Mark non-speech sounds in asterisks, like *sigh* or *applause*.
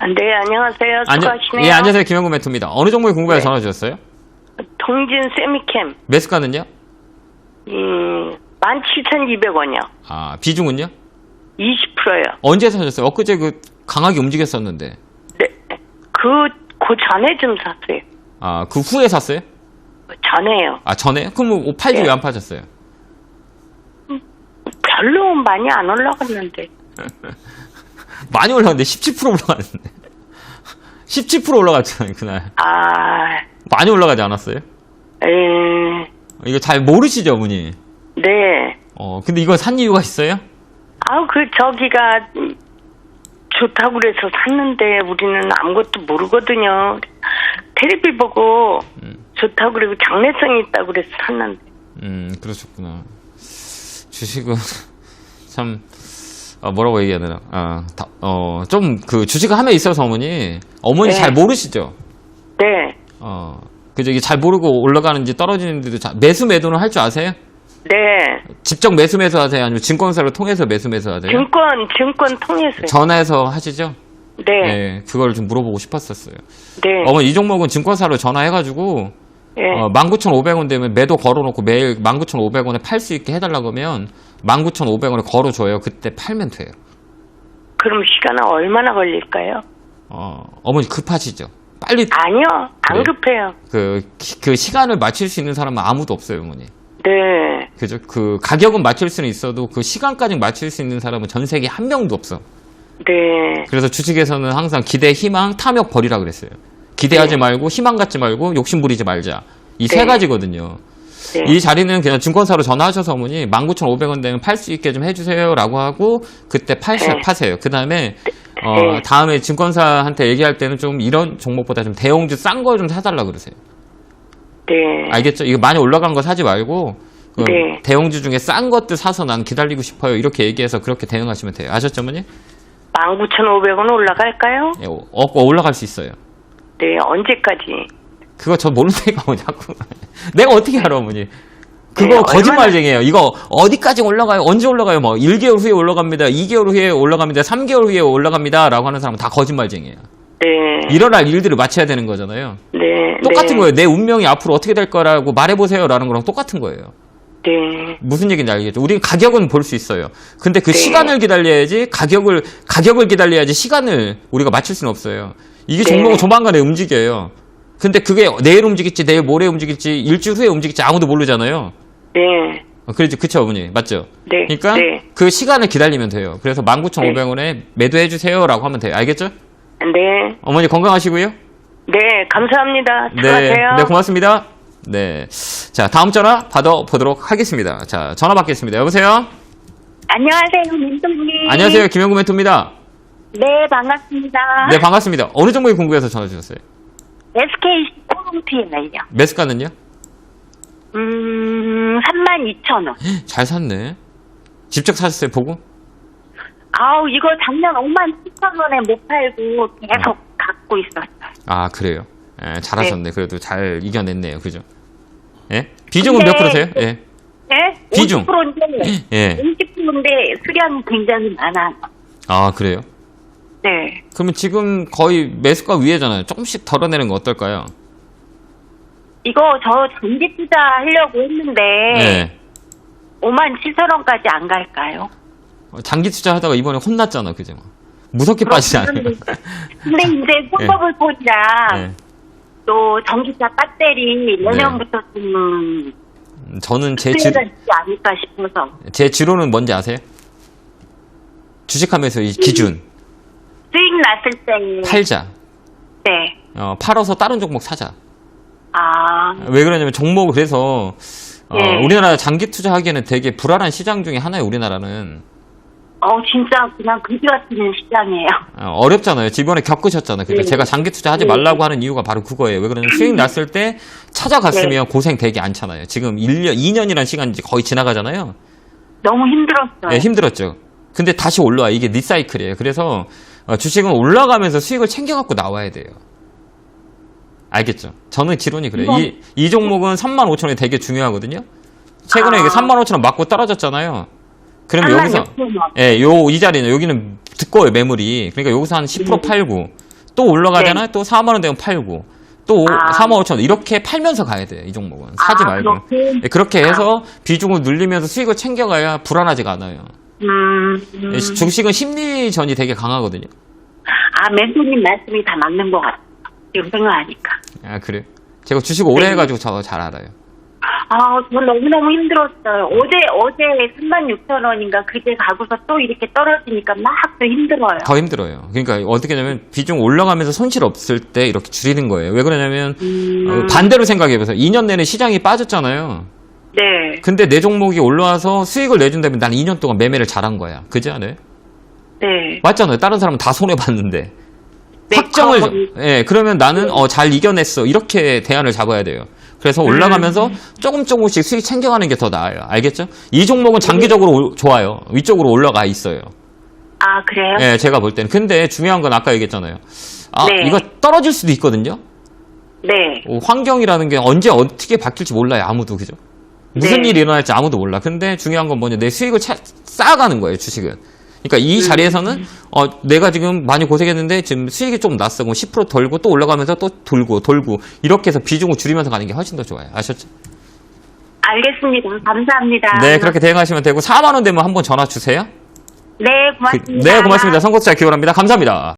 아, 네, 안녕하세요. 수고하시네요. 예, 안녕하세요. 김영구 멘토입니다. 어느 종목에 궁금해서 네. 전화 주셨어요? 동진 세미캠, 매수가는요? 음, 17,200원이요. 아, 비중은요? 20%요. 언제 사셨어요? 엊그제 그 강하게 움직였었는데. 네. 그, 그 전에 좀 샀어요. 아, 그 후에 샀어요? 전에요. 아, 전에? 그럼 뭐 팔지 네. 왜안 파셨어요? 별로 많이 안 올라갔는데. *laughs* 많이 올라갔는데 17% 올라갔는데. *laughs* 17% 올라갔잖아요, 그날. 아, 많이 올라가지 않았어요? 에, 이거 잘 모르시죠, 어머니? 네. 어, 근데 이거 산 이유가 있어요? 아우, 그, 저기가, 음, 좋다고 그래서 샀는데, 우리는 아무것도 모르거든요. 테레비 보고, 좋다고 그리고 장래성이 있다고 그래서 샀는데. 음, 그러셨구나. 주식은 *laughs* 참 아, 뭐라고 얘기해야 되나? 아, 다, 어, 좀 그 주식을 함에 있어서 어머니 어머니 네. 잘 모르시죠? 네. 어. 그죠? 이게 잘 모르고 올라가는지 떨어지는지도 잘, 매수 매도는 할 줄 아세요? 네. 직접 매수 매수 하세요? 아니면 증권사를 통해서 매수 매수 하세요? 증권, 증권 통해서요. 전화해서 하시죠? 네. 네. 그걸 좀 물어보고 싶었었어요. 네. 어머니 이 종목은 증권사로 전화해가지고 네. 어, 19,500원 되면 매도 걸어놓고 매일 19,500원에 팔 수 있게 해달라고 하면 19,500원에 걸어줘요. 그때 팔면 돼요. 그럼 시간은 얼마나 걸릴까요? 어, 어머니 급하시죠? 빨리 아니요. 안 그래요? 급해요. 그, 기- 그 시간을 맞출 수 있는 사람은 아무도 없어요, 어머니. 네. 그죠? 그 가격은 맞출 수는 있어도 그 시간까지 맞출 수 있는 사람은 전 세계 한 명도 없어. 네. 그래서 주식에서는 항상 기대, 희망, 탐욕 버리라 그랬어요. 기대하지 네. 말고 희망 갖지 말고 욕심 부리지 말자. 이세 네. 가지거든요. 네. 이 자리는 그냥 증권사로 전화하셔서 어머니 19,500원 되면 팔 수 있게 좀 해주세요라고 하고 그때 파세요. 네. 파세요. 그 다음에 어, 네. 다음에 증권사한테 얘기할 때는 좀 이런 종목보다 좀 대형주 싼 거 좀 사달라 그러세요. 네. 알겠죠? 이거 많이 올라간 거 사지 말고 그 네. 대형주 중에 싼 것들 사서 난 기다리고 싶어요. 이렇게 얘기해서 그렇게 대응하시면 돼요. 아셨죠, 어머니? 19,500원 올라갈까요? 예, 어, 어, 올라갈 수 있어요. 네. 언제까지? 그거 저 모른다니까 뭐 자꾸 내가 어떻게 알아 어머니 그거 네, 거짓말쟁이에요 이거 어디까지 올라가요 언제 올라가요 뭐 1개월 후에 올라갑니다 2개월 후에 올라갑니다 3개월 후에 올라갑니다 라고 하는 사람은 다 거짓말쟁이에요 네. 일어날 일들을 맞춰야 되는 거잖아요 네. 똑같은 네. 거예요 내 운명이 앞으로 어떻게 될 거라고 말해보세요 라는 거랑 똑같은 거예요 네. 무슨 얘기인지 알겠죠 우리는 가격은 볼 수 있어요 근데 그 네. 시간을 기다려야지 가격을 가격을 기다려야지 시간을 우리가 맞출 수는 없어요 이게 네. 종목은 조만간에 움직여요 근데 그게 내일 움직일지 내일 모레 움직일지 일주일 후에 움직일지 아무도 모르잖아요 네. 어, 그렇죠 그쵸 어머니 맞죠 네. 그러니까 네. 그 시간을 기다리면 돼요 그래서 19,500원에 매도해 주세요 라고 하면 돼요 알겠죠 네. 어머니 건강하시고요 네. 감사합니다. 네, 수고하세요. 네 고맙습니다 네. 자, 다음 전화 받아보도록 하겠습니다. 자, 전화 받겠습니다. 여보세요? 안녕하세요, 민동님. 안녕하세요. 김영구 멘토입니다. 네, 반갑습니다. 네, 반갑습니다. 어느 종목이 궁금해서 전화 주셨어요? SKC 포동TN을요. 매수가는요? 음, 32,000원. *gasps* 잘 샀네. 직접 사셨어요, 보고? 아우, 이거 작년 5만 7천원에 못 팔고 계속 갖고 있었어요. 아, 그래요. 예, 잘하셨네. 그래도 잘 이겨냈네요. 그죠? 예? 비중은 근데 몇 프로세요? 예. 네? 비중. 50%인데, 예. 50%인데 수량이 굉장히 많아요. 아, 그래요? 네. 그러면 지금 거의 매수가 위에잖아요. 조금씩 덜어내는 거 어떨까요? 이거 저 전기 투자 하려고 했는데, 예. 5만 7천 원까지 안 갈까요? 어, 장기 투자하다가 이번에 혼났잖아. 그죠? 무섭게 빠지지 않아요? 근데 *laughs* 이제 폴더블 폰이랑 예. 또 전기차 배터리 내년부터 좀 음, 저는 제, 지, 수혜가 있지 않을까 싶어서 제 지로는 뭔지 아세요? 주식하면서 이 기준. 수익 났을 때 팔자. 네. 어, 팔아서 다른 종목 사자. 아, 왜 그러냐면 종목을 그래서 어, 예. 우리나라 장기 투자하기에는 되게 불안한 시장 중에 하나예요. 우리나라는 어 진짜 그냥 그지 같은 시장이에요. 어, 어렵잖아요. 이번에 겪으셨잖아요. 그러니까 네. 제가 장기 투자하지 네. 말라고 하는 이유가 바로 그거예요. 왜 그러냐면 수익 났을 때 찾아갔으면 고생 되게 않잖아요. 지금 1년, 2년이라는 시간이 거의 지나가잖아요. 너무 힘들었어요. 네, 힘들었죠. 근데 다시 올라와. 이게 리사이클이에요. 그래서 어, 주식은 올라가면서 수익을 챙겨갖고 나와야 돼요. 알겠죠? 저는 지론이 그래요. 이, 이 종목은 3만 5천원이 되게 중요하거든요. 최근에 아. 이게 3만 5천원 맞고 떨어졌잖아요. 그러면 3만 여기서 6천 원. 예, 요 이 자리는 여기는 두꺼워요 매물이. 그러니까 여기서 한 10% 네. 팔고 또 올라가잖아요. 또 4만 원 되면 팔고. 또 네. 아. 4만 5천 원 이렇게 팔면서 가야 돼요. 이 종목은 사지 아, 말고 그렇게? 예, 그렇게 해서 비중을 늘리면서 수익을 챙겨가야 불안하지가 않아요. 음, 음. 예, 주식은 심리전이 되게 강하거든요. 아, 멘토님 말씀이 다 맞는 것 같아요. 지금 생각하니까. 아 그래? 제가 주식 오래 네. 해가지고 저잘 알아요. 아, 전 너무너무 힘들었어요. 어제, 어제 36,000원인가 그제 가고서 또 이렇게 떨어지니까 막 또 힘들어요. 더 힘들어요. 그러니까 어떻게 하냐면 비중 올라가면서 손실 없을 때 이렇게 줄이는 거예요. 왜 그러냐면 음. 어, 반대로 생각해보세요. 2년 내내 시장이 빠졌잖아요. 네, 근데 내 종목이 올라와서 수익을 내준다면 나는 2년 동안 매매를 잘한 거야. 그지 않아요? 네. 맞잖아요. 다른 사람은 다 손해 봤는데. 네, 확정을, 건- 예, 그러면 나는, 어, 잘 이겨냈어. 이렇게 대안을 잡아야 돼요. 그래서 올라가면서 음. 조금 조금씩 수익 챙겨가는 게 더 나아요. 알겠죠? 이 종목은 장기적으로 올- 좋아요. 위쪽으로 올라가 있어요. 아, 그래요? 예, 제가 볼 때는. 근데 중요한 건 아까 얘기했잖아요. 아, 네. 이거 떨어질 수도 있거든요? 네. 어, 환경이라는 게 언제 어떻게 바뀔지 몰라요. 아무도. 그죠? 무슨 네. 일이 일어날지 아무도 몰라. 근데 중요한 건 뭐냐. 내 수익을 차- 쌓아가는 거예요. 주식은. 그러니까 음. 이 자리에서는 어, 내가 지금 많이 고생했는데 지금 수익이 좀 났어. 그럼 10% 덜고 또 올라가면서 또 돌고 돌고 이렇게 해서 비중을 줄이면서 가는 게 훨씬 더 좋아요. 아셨죠? 알겠습니다. 감사합니다. 네, 그렇게 대응하시면 되고 4만 원 되면 한번 전화 주세요. 네, 그- 고맙습니다. 네, 고맙습니다. 선거투자 기원합니다. 감사합니다.